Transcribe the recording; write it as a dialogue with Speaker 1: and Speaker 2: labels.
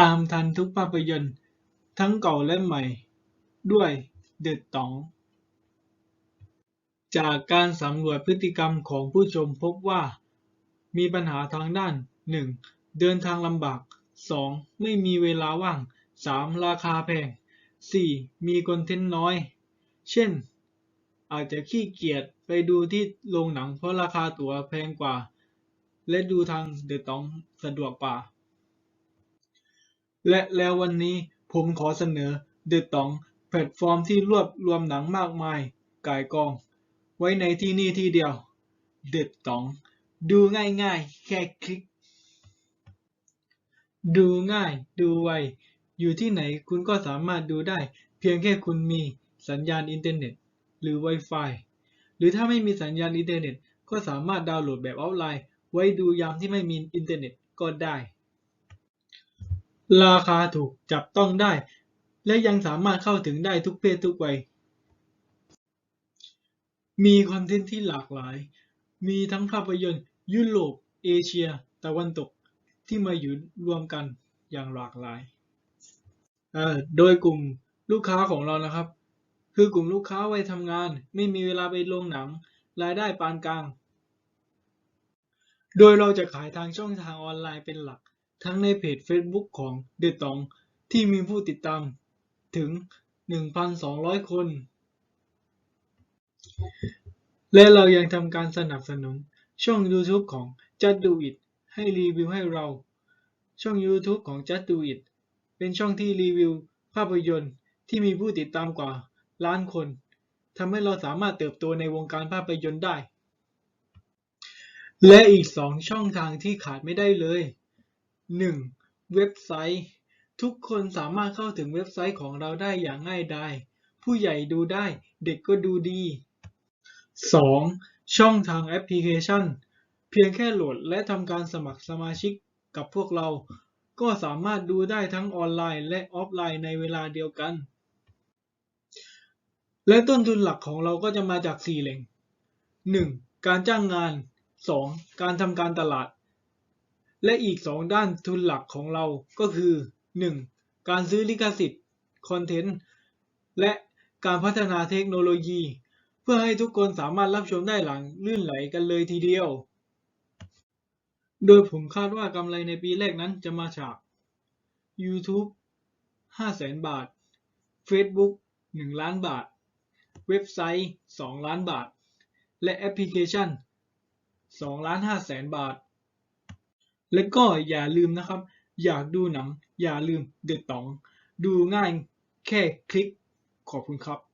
Speaker 1: ตามทันทุกภาพยนตร์ทั้งเก่าและใหม่ ด้วยเดอะต๋อง จากการสำรวจพฤติกรรมของผู้ชมพบว่า มีปัญหาทางด้าน 1. เดินทางลำบาก 2. ไม่มีเวลาว่าง 3. ราคาแพง 4. มีคอนเทนต์น้อย เช่น อาจจะขี้เกียจไปดูที่โรงหนังเพราะราคาตั๋วแพงกว่า และดูทางเดอะต๋องสะดวกกว่า และแล้ววันนี้ผมขอเสนอเดอะต๋องแพลตฟอร์มที่รวบรวมหนังมากมาย กายกอง ไว้ในที่นี่ที่เดียวเดอะต๋อง ดูง่ายๆ แค่คลิก ดูง่ายดูไว อยู่ที่ไหนคุณก็สามารถดูได้ เพียงแค่คุณมีสัญญาณอินเทอร์เน็ต หรือ Wi-Fi หรือถ้าไม่มีสัญญาณอินเทอร์เน็ต ก็สามารถดาวน์โหลดแบบออฟไลน์ ไว้ดูยามที่ไม่มีอินเทอร์เน็ตก็ได้ ราคาถูกจับต้องได้ และยังสามารถเข้าถึงได้ทุกเพศทุกวัย มีคอนเทนต์ที่หลากหลาย มีทั้งภาพยนตร์ ยุโรป เอเชีย ตะวันตกที่มาอยู่รวมกันอย่างหลากหลาย โดยกลุ่มลูกค้าของเรานะครับ คือกลุ่มลูกค้าวัยทำงาน ไม่มีเวลาไปโรงหนัง รายได้ปานกลาง โดยเราจะขายทางช่องทางออนไลน์เป็นหลัก ทั้งในเพจ Facebook ของเดอะตองที่มีผู้ติดตามถึง 1,200 คน และเรายังทำการสนับสนุนช่อง YouTube ของ Just Do It ให้รีวิวให้เรา ช่อง YouTube ของ Just Do It เป็นช่องที่รีวิวภาพยนตร์ที่มีผู้ติดตามกว่าล้านคนทำให้เราสามารถเติบโตในวงการภาพยนตร์ได้ และอีกสองช่องทางที่ขาดไม่ได้เลย 1. เว็บไซต์ ทุกคนสามารถเข้าถึงเว็บไซต์ของเราได้อย่างง่ายดายผู้ใหญ่ดูได้ เด็กก็ดูดี 2. ช่องทางแอปพลิเคชัน เพียงแค่โหลดและทำการสมัครสมาชิกกับพวกเรา ก็สามารถดูได้ทั้งออนไลน์และออฟไลน์ในเวลาเดียวกัน และต้นทุนหลักของเราก็จะมาจาก 4 แหล่ง 1. การจ้างงาน 2. การทำการตลาด และอีก 2 ด้านทุนหลักของเราก็คือ 1. การซื้อลิขสิทธิ์คอนเทนต์และการพัฒนาเทคโนโลยี เพื่อให้ทุกคนสามารถรับชมได้หลังลื่นไหลกันเลยทีเดียว โดยผมคาดว่ากำไรในปีแรกนั้นจะมาจาก YouTube 500,000 บาท Facebook 1 ล้านบาท เว็บไซต์ 2 ล้านบาท และแอปพลิเคชัน2ล้าน5แสนบาท และก็อย่าลืมนะครับ อยากดูหนัง อย่าลืมเดอะต๋อง ดูง่ายแค่คลิก ขอบคุณครับ